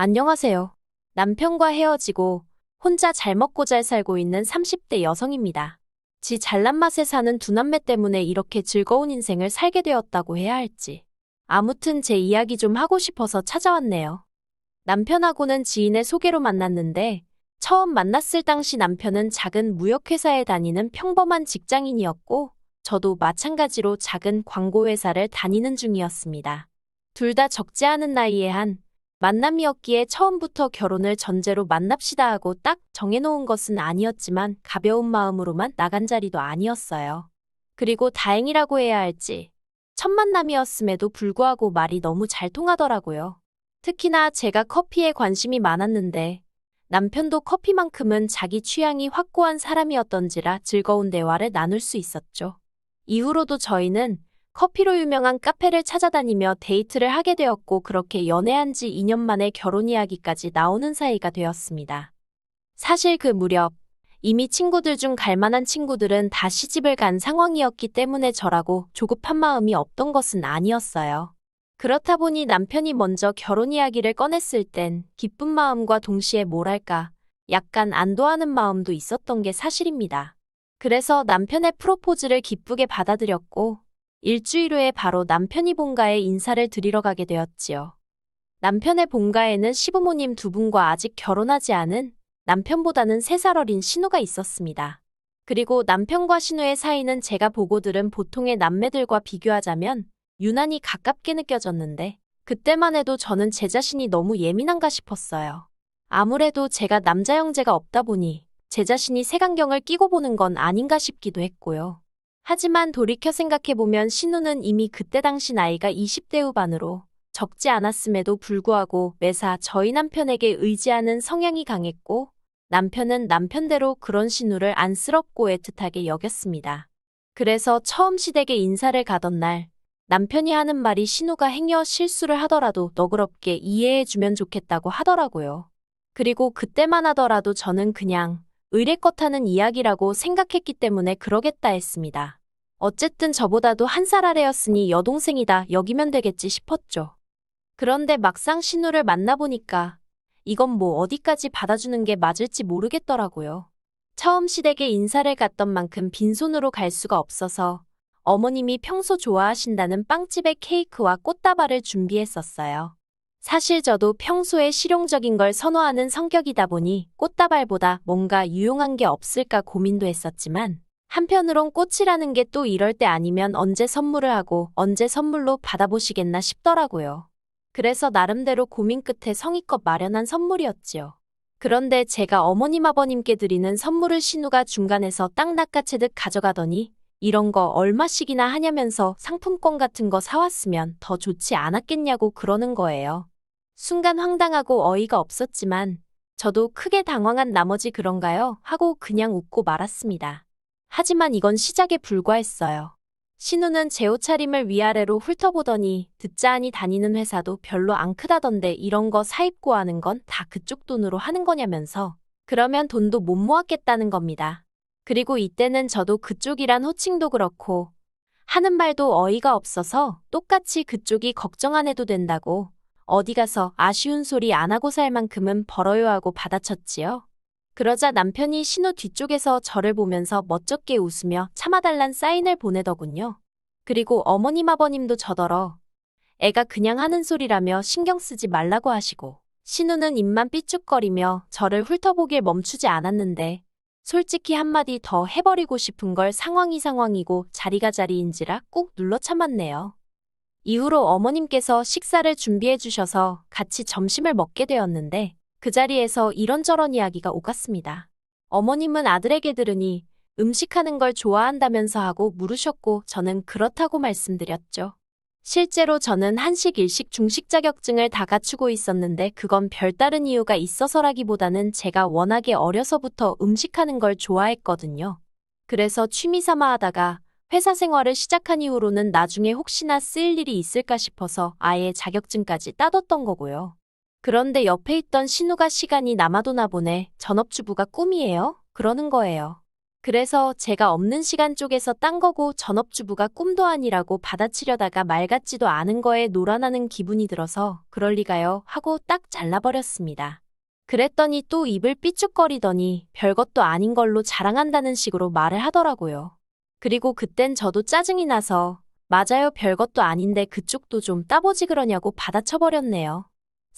안녕하세요. 남편과 헤어지고 혼자 잘 먹고 잘 살고 있는 30대 여성입니다. 지 잘난 맛에 사는 두 남매 때문에 이렇게 즐거운 인생을 살게 되었다고 해야 할지. 아무튼 제 이야기 좀 하고 싶어서 찾아왔네요. 남편하고는 지인의 소개로 만났는데 처음 만났을 당시 남편은 작은 무역회사에 다니는 평범한 직장인이었고 저도 마찬가지로 작은 광고회사를 다니는 중이었습니다. 둘 다 적지 않은 나이에 한 만남이었기에 처음부터 결혼을 전제로 만납시다 하고 딱 정해놓은 것은 아니었지만 가벼운 마음으로만 나간 자리도 아니었어요. 그리고 다행이라고 해야 할지 첫 만남이었음에도 불구하고 말이 너무 잘 통하더라고요. 특히나 제가 커피에 관심이 많았는데 남편도 커피만큼은 자기 취향이 확고한 사람이었던지라 즐거운 대화를 나눌 수 있었죠. 이후로도 저희는 커피로 유명한 카페를 찾아다니며 데이트를 하게 되었고 그렇게 연애한 지 2년 만에 결혼 이야기까지 나오는 사이가 되었습니다. 사실 그 무렵 이미 친구들 중 갈만한 친구들은 다 시집을 간 상황이었기 때문에 저라고 조급한 마음이 없던 것은 아니었어요. 그렇다 보니 남편이 먼저 결혼 이야기를 꺼냈을 땐 기쁜 마음과 동시에 뭐랄까 약간 안도하는 마음도 있었던 게 사실입니다. 그래서 남편의 프로포즈를 기쁘게 받아들였고 일주일 후에 바로 남편이 본가에 인사를 드리러 가게 되었지요. 남편의 본가에는 시부모님 두 분과 아직 결혼하지 않은 남편보다는 3살 어린 신우가 있었습니다. 그리고 남편과 신우의 사이는 제가 보고 들은 보통의 남매들과 비교하자면 유난히 가깝게 느껴졌는데 그때만 해도 저는 제 자신이 너무 예민한가 싶었어요. 아무래도 제가 남자 형제가 없다 보니 제 자신이 색안경을 끼고 보는 건 아닌가 싶기도 했고요. 하지만 돌이켜 생각해보면 신우는 이미 그때 당시 나이가 20대 후반으로 적지 않았음에도 불구하고 매사 저희 남편에게 의지하는 성향이 강했고 남편은 남편대로 그런 신우를 안쓰럽고 애틋하게 여겼습니다. 그래서 처음 시댁에 인사를 가던 날 남편이 하는 말이 신우가 행여 실수를 하더라도 너그럽게 이해해주면 좋겠다고 하더라고요. 그리고 그때만 하더라도 저는 그냥 의례껏 하는 이야기라고 생각했기 때문에 그러겠다 했습니다. 어쨌든 저보다도 한 살 아래였으니 여동생이다 여기면 되겠지 싶었죠. 그런데 막상 신우를 만나보니까 이건 뭐 어디까지 받아주는 게 맞을지 모르겠더라고요. 처음 시댁에 인사를 갔던 만큼 빈손으로 갈 수가 없어서 어머님이 평소 좋아하신다는 빵집의 케이크와 꽃다발을 준비했었어요. 사실 저도 평소에 실용적인 걸 선호하는 성격이다 보니 꽃다발보다 뭔가 유용한 게 없을까 고민도 했었지만 한편으론 꽃이라는 게 또 이럴 때 아니면 언제 선물을 하고 언제 선물로 받아보시겠나 싶더라고요. 그래서 나름대로 고민 끝에 성의껏 마련한 선물이었지요. 그런데 제가 어머님 아버님께 드리는 선물을 신우가 중간에서 땅 낚아채듯 가져가더니 이런 거 얼마씩이나 하냐면서 상품권 같은 거 사왔으면 더 좋지 않았겠냐고 그러는 거예요. 순간 황당하고 어이가 없었지만 저도 크게 당황한 나머지 그런가요? 하고 그냥 웃고 말았습니다. 하지만 이건 시작에 불과했어요. 신우는 제 옷차림을 위아래로 훑어보더니 듣자하니 다니는 회사도 별로 안 크다던데 이런 거 사입고 하는 건 다 그쪽 돈으로 하는 거냐면서 그러면 돈도 못 모았겠다는 겁니다. 그리고 이때는 저도 그쪽이란 호칭도 그렇고 하는 말도 어이가 없어서 똑같이 그쪽이 걱정 안 해도 된다고 어디 가서 아쉬운 소리 안 하고 살 만큼은 벌어요 하고 받아쳤지요. 그러자 남편이 신우 뒤쪽에서 저를 보면서 멋쩍게 웃으며 참아달란 사인을 보내더군요. 그리고 어머님 아버님도 저더러 애가 그냥 하는 소리라며 신경 쓰지 말라고 하시고 신우는 입만 삐죽거리며 저를 훑어보길 멈추지 않았는데 솔직히 한마디 더 해버리고 싶은 걸 상황이 상황이고 자리가 자리인지라 꾹 눌러 참았네요. 이후로 어머님께서 식사를 준비해 주셔서 같이 점심을 먹게 되었는데 그 자리에서 이런저런 이야기가 오갔습니다. 어머님은 아들에게 들으니 음식하는 걸 좋아한다면서 하고 물으셨고 저는 그렇다고 말씀드렸죠. 실제로 저는 한식, 일식, 중식 자격증을 다 갖추고 있었는데 그건 별다른 이유가 있어서라기보다는 제가 워낙에 어려서부터 음식하는 걸 좋아했거든요. 그래서 취미 삼아 하다가 회사 생활을 시작한 이후로는 나중에 혹시나 쓰일 일이 있을까 싶어서 아예 자격증까지 따뒀던 거고요. 그런데 옆에 있던 신우가 시간이 남아도나 보네. 전업주부가 꿈이에요? 그러는 거예요. 그래서 제가 없는 시간 쪽에서 딴 거고 전업주부가 꿈도 아니라고 받아치려다가 말 같지도 않은 거에 놀아나는 기분이 들어서 그럴 리가요 하고 딱 잘라버렸습니다. 그랬더니 또 입을 삐죽거리더니 별것도 아닌 걸로 자랑한다는 식으로 말을 하더라고요. 그리고 그땐 저도 짜증이 나서 맞아요 별것도 아닌데 그쪽도 좀 따보지 그러냐고 받아쳐버렸네요.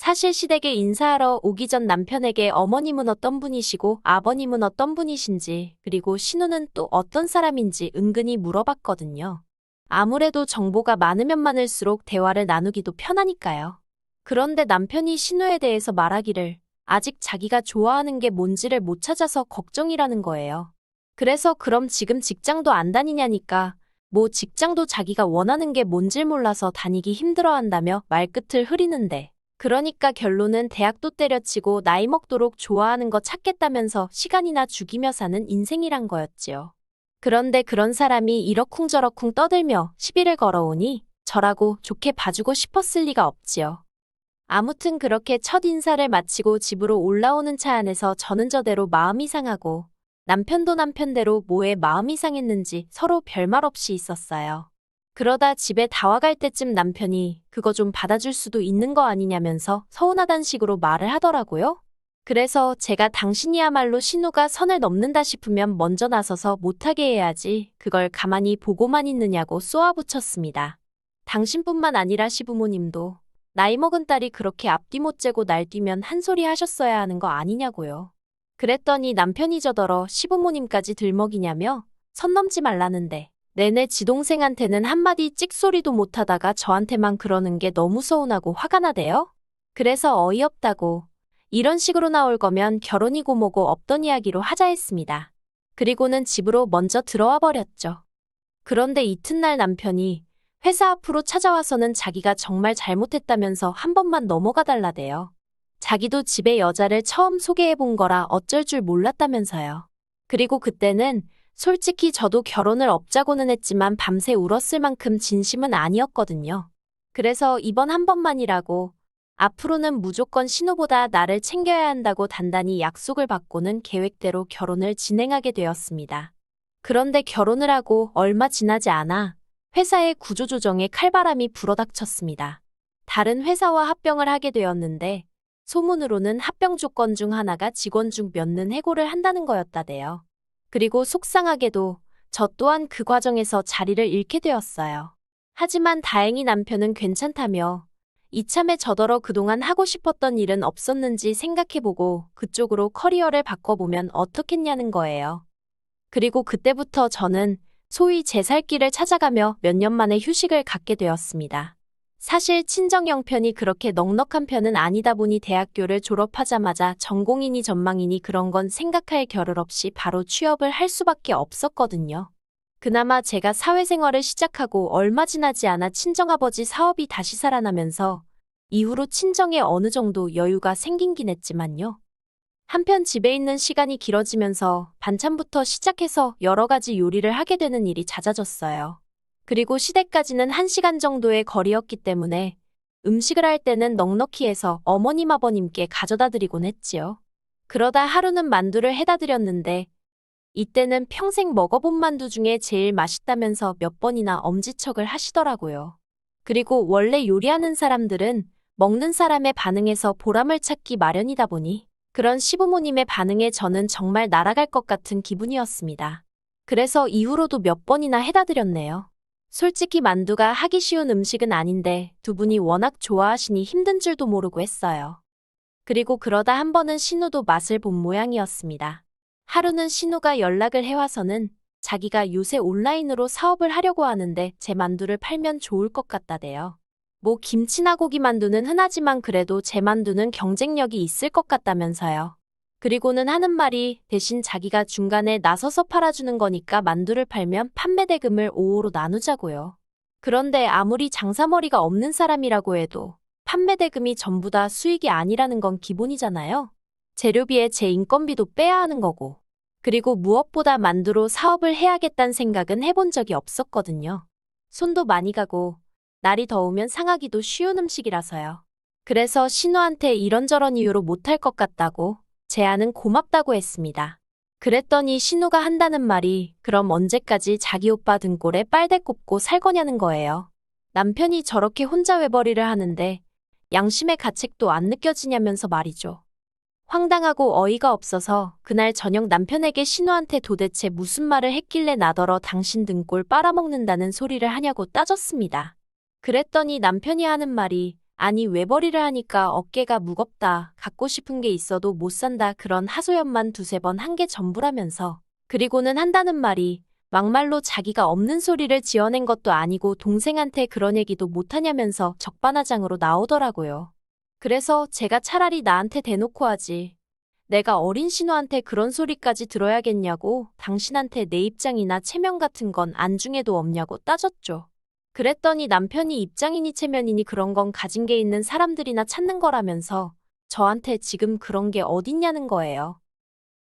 사실 시댁에 인사하러 오기 전 남편에게 어머님은 어떤 분이시고 아버님은 어떤 분이신지 그리고 신우는 또 어떤 사람인지 은근히 물어봤거든요. 아무래도 정보가 많으면 많을수록 대화를 나누기도 편하니까요. 그런데 남편이 신우에 대해서 말하기를 아직 자기가 좋아하는 게 뭔지를 못 찾아서 걱정이라는 거예요. 그래서 그럼 지금 직장도 안 다니냐니까 뭐 직장도 자기가 원하는 게 뭔질 몰라서 다니기 힘들어 한다며 말끝을 흐리는데 그러니까 결론은 대학도 때려치고 나이 먹도록 좋아하는 거 찾겠다면서 시간이나 죽이며 사는 인생이란 거였지요. 그런데 그런 사람이 이러쿵저러쿵 떠들며 시비를 걸어오니 저라고 좋게 봐주고 싶었을 리가 없지요. 아무튼 그렇게 첫 인사를 마치고 집으로 올라오는 차 안에서 저는 저대로 마음이 상하고 남편도 남편대로 뭐에 마음이 상했는지 서로 별말 없이 있었어요. 그러다 집에 다 와갈 때쯤 남편이 그거 좀 받아줄 수도 있는 거 아니냐면서 서운하단 식으로 말을 하더라고요. 그래서 제가 당신이야말로 신우가 선을 넘는다 싶으면 먼저 나서서 못하게 해야지 그걸 가만히 보고만 있느냐고 쏘아붙였습니다. 당신뿐만 아니라 시부모님도 나이 먹은 딸이 그렇게 앞뒤 못 재고 날뛰면 한 소리 하셨어야 하는 거 아니냐고요. 그랬더니 남편이 저더러 시부모님까지 들먹이냐며 선 넘지 말라는데 내내 지동생한테는 한마디 찍소리도 못하다가 저한테만 그러는 게 너무 서운하고 화가 나대요? 그래서 어이없다고 이런 식으로 나올 거면 결혼이고 뭐고 없던 이야기로 하자 했습니다. 그리고는 집으로 먼저 들어와 버렸죠. 그런데 이튿날 남편이 회사 앞으로 찾아와서는 자기가 정말 잘못했다면서 한 번만 넘어가 달라대요. 자기도 집에 여자를 처음 소개해 본 거라 어쩔 줄 몰랐다면서요. 그리고 그때는 솔직히 저도 결혼을 없자고는 했지만 밤새 울었을 만큼 진심은 아니었거든요. 그래서 이번 한 번만이라고 앞으로는 무조건 신우보다 나를 챙겨야 한다고 단단히 약속을 받고는 계획대로 결혼을 진행하게 되었습니다. 그런데 결혼을 하고 얼마 지나지 않아 회사의 구조조정에 칼바람이 불어닥쳤습니다. 다른 회사와 합병을 하게 되었는데 소문으로는 합병 조건 중 하나가 직원 중 몇 는 해고를 한다는 거였다대요. 그리고 속상하게도 저 또한 그 과정에서 자리를 잃게 되었어요. 하지만 다행히 남편은 괜찮다며 이참에 저더러 그동안 하고 싶었던 일은 없었는지 생각해보고 그쪽으로 커리어를 바꿔보면 어떻겠냐는 거예요. 그리고 그때부터 저는 소위 제 살 길을 찾아가며 몇 년 만에 휴식을 갖게 되었습니다. 사실 친정 형편이 그렇게 넉넉한 편은 아니다 보니 대학교를 졸업하자마자 전공이니 전망이니 그런 건 생각할 겨를 없이 바로 취업을 할 수밖에 없었거든요. 그나마 제가 사회생활을 시작하고 얼마 지나지 않아 친정아버지 사업이 다시 살아나면서 이후로 친정에 어느 정도 여유가 생긴긴 했지만요. 한편 집에 있는 시간이 길어지면서 반찬부터 시작해서 여러 가지 요리를 하게 되는 일이 잦아졌어요. 그리고 시댁까지는 1시간 정도의 거리였기 때문에 음식을 할 때는 넉넉히 해서 어머님 아버님께 가져다 드리곤 했지요. 그러다 하루는 만두를 해다 드렸는데 이때는 평생 먹어본 만두 중에 제일 맛있다면서 몇 번이나 엄지척을 하시더라고요. 그리고 원래 요리하는 사람들은 먹는 사람의 반응에서 보람을 찾기 마련이다 보니 그런 시부모님의 반응에 저는 정말 날아갈 것 같은 기분이었습니다. 그래서 이후로도 몇 번이나 해다 드렸네요. 솔직히 만두가 하기 쉬운 음식은 아닌데 두 분이 워낙 좋아하시니 힘든 줄도 모르고 했어요. 그리고 그러다 한 번은 신우도 맛을 본 모양이었습니다. 하루는 신우가 연락을 해와서는 자기가 요새 온라인으로 사업을 하려고 하는데 제 만두를 팔면 좋을 것 같다대요. 뭐 김치나 고기 만두는 흔하지만 그래도 제 만두는 경쟁력이 있을 것 같다면서요. 그리고는 하는 말이 대신 자기가 중간에 나서서 팔아주는 거니까 만두를 팔면 판매 대금을 5호로 나누자고요. 그런데 아무리 장사머리가 없는 사람이라고 해도 판매 대금이 전부 다 수익이 아니라는 건 기본이잖아요. 재료비에 제 인건비도 빼야 하는 거고. 그리고 무엇보다 만두로 사업을 해야겠다는 생각은 해본 적이 없었거든요. 손도 많이 가고 날이 더우면 상하기도 쉬운 음식이라서요. 그래서 신우한테 이런저런 이유로 못할 것 같다고 제안은 고맙다고 했습니다. 그랬더니 신우가 한다는 말이 그럼 언제까지 자기 오빠 등골에 빨대 꼽고 살 거냐는 거예요. 남편이 저렇게 혼자 외벌이를 하는데 양심의 가책도 안 느껴지냐면서 말이죠. 황당하고 어이가 없어서 그날 저녁 남편에게 신우한테 도대체 무슨 말을 했길래 나더러 당신 등골 빨아먹는다는 소리를 하냐고 따졌습니다. 그랬더니 남편이 하는 말이 아니 외벌이를 하니까 어깨가 무겁다. 갖고 싶은 게 있어도 못 산다. 그런 하소연만 두세 번 한 게 전부라면서. 그리고는 한다는 말이 막말로 자기가 없는 소리를 지어낸 것도 아니고 동생한테 그런 얘기도 못하냐면서 적반하장으로 나오더라고요. 그래서 제가 차라리 나한테 대놓고 하지. 내가 어린 신우한테 그런 소리까지 들어야겠냐고 당신한테 내 입장이나 체면 같은 건 안중에도 없냐고 따졌죠. 그랬더니 남편이 입장이니 체면이니 그런 건 가진 게 있는 사람들이나 찾는 거라면서 저한테 지금 그런 게 어딨냐는 거예요.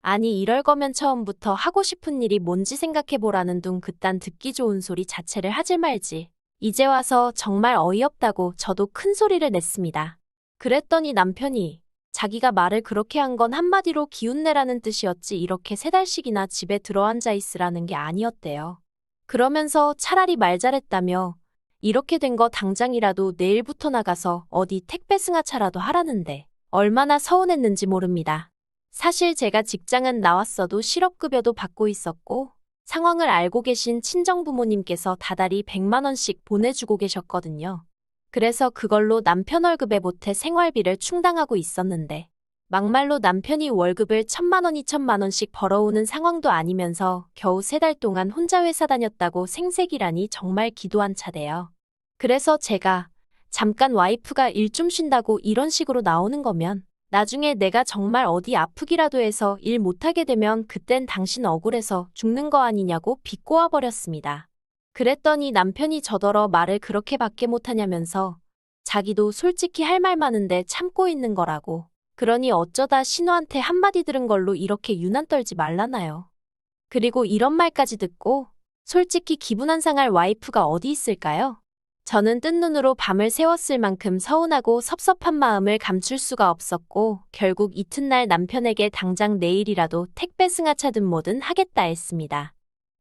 아니 이럴 거면 처음부터 하고 싶은 일이 뭔지 생각해보라는 둥 그딴 듣기 좋은 소리 자체를 하질 말지. 이제 와서 정말 어이없다고 저도 큰 소리를 냈습니다. 그랬더니 남편이 자기가 말을 그렇게 한 건 한마디로 기운내라는 뜻이었지 이렇게 세 달씩이나 집에 들어앉아 있으라는 게 아니었대요. 그러면서 차라리 말 잘했다며 이렇게 된 거 당장이라도 내일부터 나가서 어디 택배 승하차라도 하라는데 얼마나 서운했는지 모릅니다. 사실 제가 직장은 나왔어도 실업급여도 받고 있었고 상황을 알고 계신 친정부모님께서 다달이 100만원씩 보내주고 계셨거든요. 그래서 그걸로 남편 월급에 보태 생활비를 충당하고 있었는데 막말로 남편이 월급을 천만 원, 이천만 원씩 벌어오는 상황도 아니면서 겨우 세 달 동안 혼자 회사 다녔다고 생색이라니 정말 기도 한 차대요. 그래서 제가 잠깐 와이프가 일 좀 쉰다고 이런 식으로 나오는 거면 나중에 내가 정말 어디 아프기라도 해서 일 못하게 되면 그땐 당신 억울해서 죽는 거 아니냐고 비꼬아 버렸습니다. 그랬더니 남편이 저더러 말을 그렇게밖에 못하냐면서 자기도 솔직히 할 말 많은데 참고 있는 거라고. 그러니 어쩌다 신우한테 한마디 들은 걸로 이렇게 유난 떨지 말라나요. 그리고 이런 말까지 듣고 솔직히 기분 안 상할 와이프가 어디 있을까요? 저는 뜬 눈으로 밤을 새웠을 만큼 서운하고 섭섭한 마음을 감출 수가 없었고 결국 이튿날 남편에게 당장 내일이라도 택배 승하차든 뭐든 하겠다 했습니다.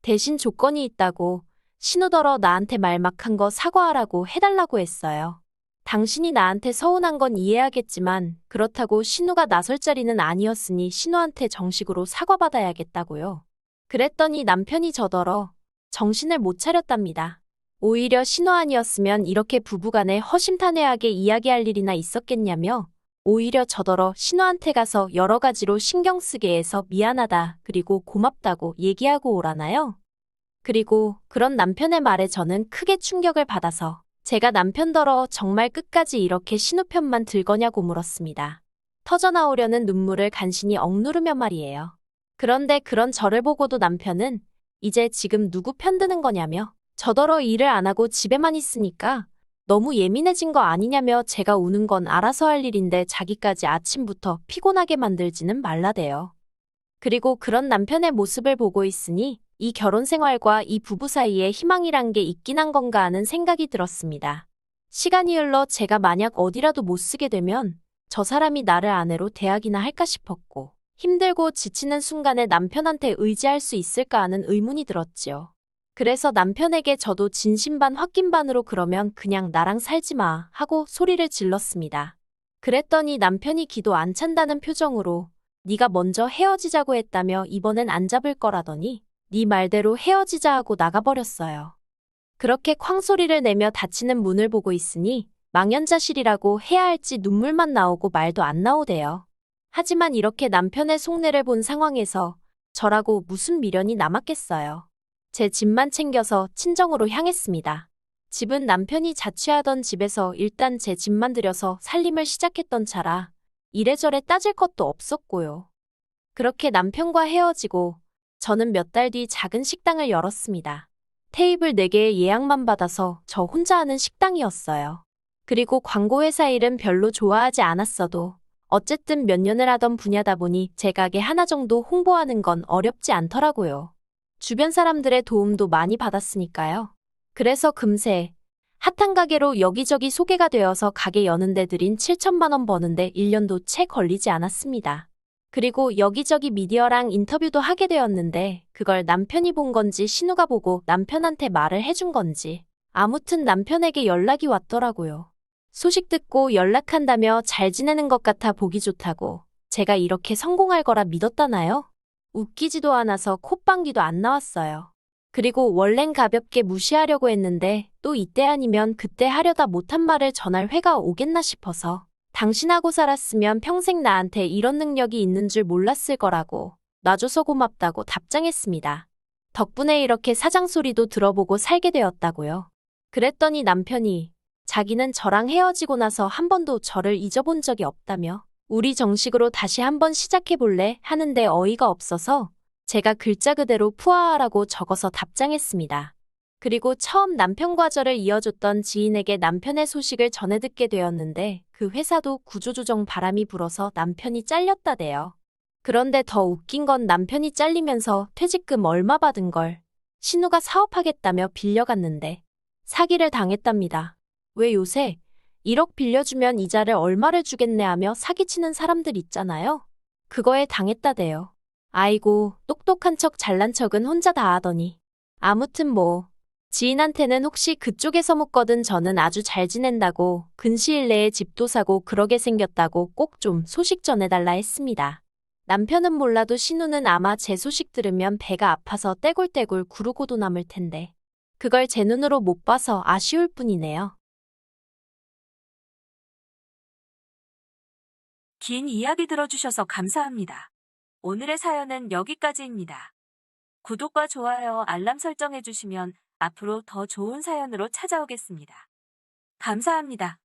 대신 조건이 있다고 신우더러 나한테 말 막 한 거 사과하라고 해달라고 했어요. 당신이 나한테 서운한 건 이해하겠지만 그렇다고 신우가 나설 자리는 아니었으니 신우한테 정식으로 사과받아야겠다고요. 그랬더니 남편이 저더러 정신을 못 차렸답니다. 오히려 신우 아니었으면 이렇게 부부간에 허심탄회하게 이야기할 일이나 있었겠냐며 오히려 저더러 신우한테 가서 여러 가지로 신경 쓰게 해서 미안하다 그리고 고맙다고 얘기하고 오라나요? 그리고 그런 남편의 말에 저는 크게 충격을 받아서 제가 남편더러 정말 끝까지 이렇게 신우 편만 들거냐고 물었습니다. 터져나오려는 눈물을 간신히 억누르며 말이에요. 그런데 그런 저를 보고도 남편은 이제 지금 누구 편드는 거냐며 저더러 일을 안 하고 집에만 있으니까 너무 예민해진 거 아니냐며 제가 우는 건 알아서 할 일인데 자기까지 아침부터 피곤하게 만들지는 말라대요. 그리고 그런 남편의 모습을 보고 있으니 이 결혼 생활과 이 부부 사이에 희망이란 게 있긴 한 건가 하는 생각이 들었습니다. 시간이 흘러 제가 만약 어디라도 못 쓰게 되면 저 사람이 나를 아내로 대하기나 할까 싶었고 힘들고 지치는 순간에 남편한테 의지할 수 있을까 하는 의문이 들었지요. 그래서 남편에게 저도 진심반 홧김반으로 그러면 그냥 나랑 살지 마 하고 소리를 질렀습니다. 그랬더니 남편이 기도 안 찬다는 표정으로 네가 먼저 헤어지자고 했다며 이번엔 안 잡을 거라더니 네 말대로 헤어지자 하고 나가버렸어요. 그렇게 쾅소리를 내며 닫히는 문을 보고 있으니 망연자실이라고 해야 할지 눈물만 나오고 말도 안 나오대요. 하지만 이렇게 남편의 속내를 본 상황에서 저라고 무슨 미련이 남았겠어요. 제 집만 챙겨서 친정으로 향했습니다. 집은 남편이 자취하던 집에서 일단 제 집만 들여서 살림을 시작했던 차라 이래저래 따질 것도 없었고요. 그렇게 남편과 헤어지고 저는 몇 달 뒤 작은 식당을 열었습니다. 테이블 4개의 예약만 받아서 저 혼자 하는 식당이었어요. 그리고 광고회사 일은 별로 좋아하지 않았어도 어쨌든 몇 년을 하던 분야다 보니 제 가게 하나 정도 홍보하는 건 어렵지 않더라고요. 주변 사람들의 도움도 많이 받았으니까요. 그래서 금세 핫한 가게로 여기저기 소개가 되어서 가게 여는 데 들인 7천만 원 버는데 1년도 채 걸리지 않았습니다. 그리고 여기저기 미디어랑 인터뷰도 하게 되었는데 그걸 남편이 본 건지 신우가 보고 남편한테 말을 해준 건지 아무튼 남편에게 연락이 왔더라고요. 소식 듣고 연락한다며 잘 지내는 것 같아 보기 좋다고 제가 이렇게 성공할 거라 믿었다나요? 웃기지도 않아서 콧방귀도 안 나왔어요. 그리고 원래는 가볍게 무시하려고 했는데 또 이때 아니면 그때 하려다 못한 말을 전할 회가 오겠나 싶어서 당신하고 살았으면 평생 나한테 이런 능력이 있는 줄 몰랐을 거라고 놔줘서 고맙다고 답장했습니다. 덕분에 이렇게 사장 소리도 들어보고 살게 되었다고요. 그랬더니 남편이 자기는 저랑 헤어지고 나서 한 번도 저를 잊어본 적이 없다며 우리 정식으로 다시 한번 시작해볼래 하는데 어이가 없어서 제가 글자 그대로 푸아하라고 적어서 답장했습니다. 그리고 처음 남편과 저를 이어줬던 지인에게 남편의 소식을 전해 듣게 되었는데 그 회사도 구조조정 바람이 불어서 남편이 잘렸다대요. 그런데 더 웃긴 건 남편이 잘리면서 퇴직금 얼마 받은 걸 신우가 사업하겠다며 빌려갔는데 사기를 당했답니다. 왜 요새 1억 빌려주면 이자를 얼마를 주겠네 하며 사기치는 사람들 있잖아요. 그거에 당했다대요. 아이고, 똑똑한 척 잘난 척은 혼자 다 하더니. 아무튼 뭐, 지인한테는 혹시 그쪽에서 묻거든 저는 아주 잘 지낸다고 근시일 내에 집도 사고 그러게 생겼다고 꼭 좀 소식 전해달라 했습니다. 남편은 몰라도 신우는 아마 제 소식 들으면 배가 아파서 떼굴떼굴 구르고도 남을 텐데. 그걸 제 눈으로 못 봐서 아쉬울 뿐이네요. 긴 이야기 들어주셔서 감사합니다. 오늘의 사연은 여기까지입니다. 구독과 좋아요, 알람 설정해주시면 앞으로 더 좋은 사연으로 찾아오겠습니다. 감사합니다.